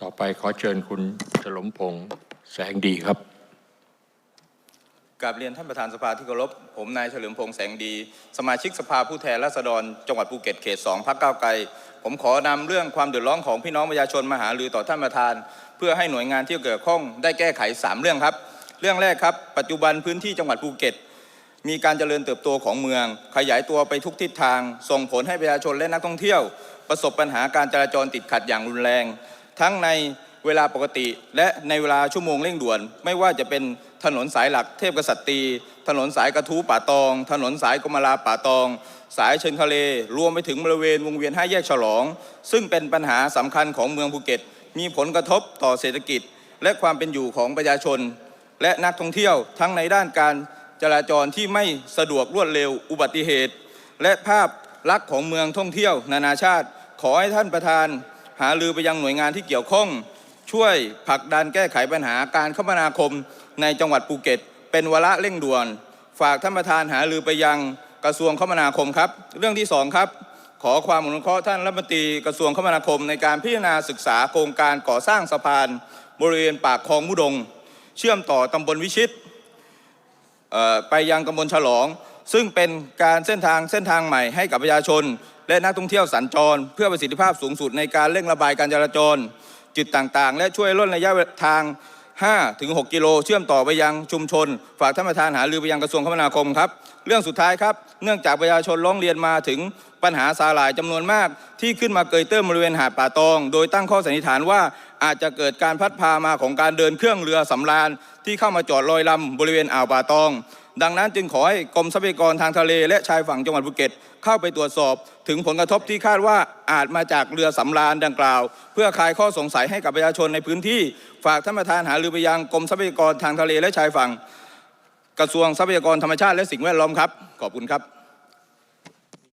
ต่อไปขอเชิญคุณเฉลิมพงษ์แสงดีครับกราบเรียนท่านประธานสภาที่เคารพ ผมนายเฉลิมพงษ์แสงดี สมาชิกสภาผู้แทนราษฎร จังหวัดภูเก็ตเขต2พักก้าวไกล ผมขอนำเรื่องความเดือดร้อนของพี่น้องประชาชนมาหารือต่อท่านประธาน เพื่อให้หน่วยงานที่เกี่ยวข้องได้แก้ไข 3 เรื่องครับ เรื่องแรกครับ ปัจจุบันพื้นที่จังหวัดภูเก็ต มีการเจริญเติบโตของเมือง ขยายตัวไปทุกทิศทาง ส่งผลให้ประชาชนและนักท่องเที่ยว ประสบปัญหาการจราจรติดขัดอย่างรุนแรง ทั้งในเวลาปกติ และในเวลาชั่วโมงเร่งด่วน ไม่ว่าจะเป็นถนนสายหลักเทพกษัตรีถนนสายกระทู้ป่าตอง ถนนสายกมลาป่าตอง สายเชิงทะเล รวมไปถึงบริเวณวงเวียนห้าแยกฉลอง ซึ่งเป็นปัญหาสำคัญของเมืองภูเก็ต มีผลกระทบต่อเศรษฐกิจ และความเป็นอยู่ของประชาชน และนักท่องเที่ยวทั้งในด้านการ จราจรที่ไม่สะดวกรวดเร็วอุบัติเหตุ และภาพลักษณ์ของเมืองท่องเที่ยว นานาชาติ ขอให้ท่านประธาน หารือไปยังหน่วยงานที่เกี่ยวข้อง ช่วยผลักดันแก้ไขปัญหาการคมนาคมในจังหวัดภูเก็ต เป็นวาระเร่งด่วน ฝากท่านประธานหารือไปยังกระทรวงคมนาคมครับ เรื่องที่สองครับขอความอนุเคราะห์ท่านรัฐมนตรีกระทรวงคมนาคมในการพิจารณาศึกษาโครงการก่อสร้างสะพาน บริเวณปากคลองมุดง เชื่อมต่อตำบลวิชิต ไปยังกำบลฉลอง ซึ่งเป็นการเส้นทางเส้นทางใหม่ให้กับประชาชน และนักท่องเที่ยวสัญจร เพื่อประสิทธิภาพสูงสุดในการเร่งระบายการจราจร จุดต่างๆ และช่วยลดระยะทาง 5ถึง6กิโลเชื่อมต่อไปยังชุมชน ฝากท่านประธานหารือไปยังกระทรวงคมนาคมครับ เรื่องสุดท้ายครับ เนื่องจากประชาชนร้องเรียนมาถึงปัญหาสาหร่ายจำนวนมาก ที่ขึ้นมาเกยเตื้นบริเวณหาดป่าตอง โดยตั้งข้อสันนิษฐานว่าอาจจะเกิดการพัดพามาของการเดินเครื่องเรือสำราญที่เข้ามาจอดลอยลำบริเวณอ่าวป่าตอง ดังนั้นจึงขอให้กรมทรัพยากรทางทะเลและชายฝั่งจังหวัดภูเก็ต เข้าไปตรวจสอบถึงผลกระทบที่คาดว่าอาจมาจากเรือสำราญดังกล่าว เพื่อคลายข้อสงสัยให้กับประชาชนในพื้นที่ ฝากท่านประธานหารือไปยังกรมทรัพยากรทางทะเลและชายฝั่ง กระทรวงทรัพยากรธรรมชาติและสิ่งแวดล้อมครับ ขอบคุณครับ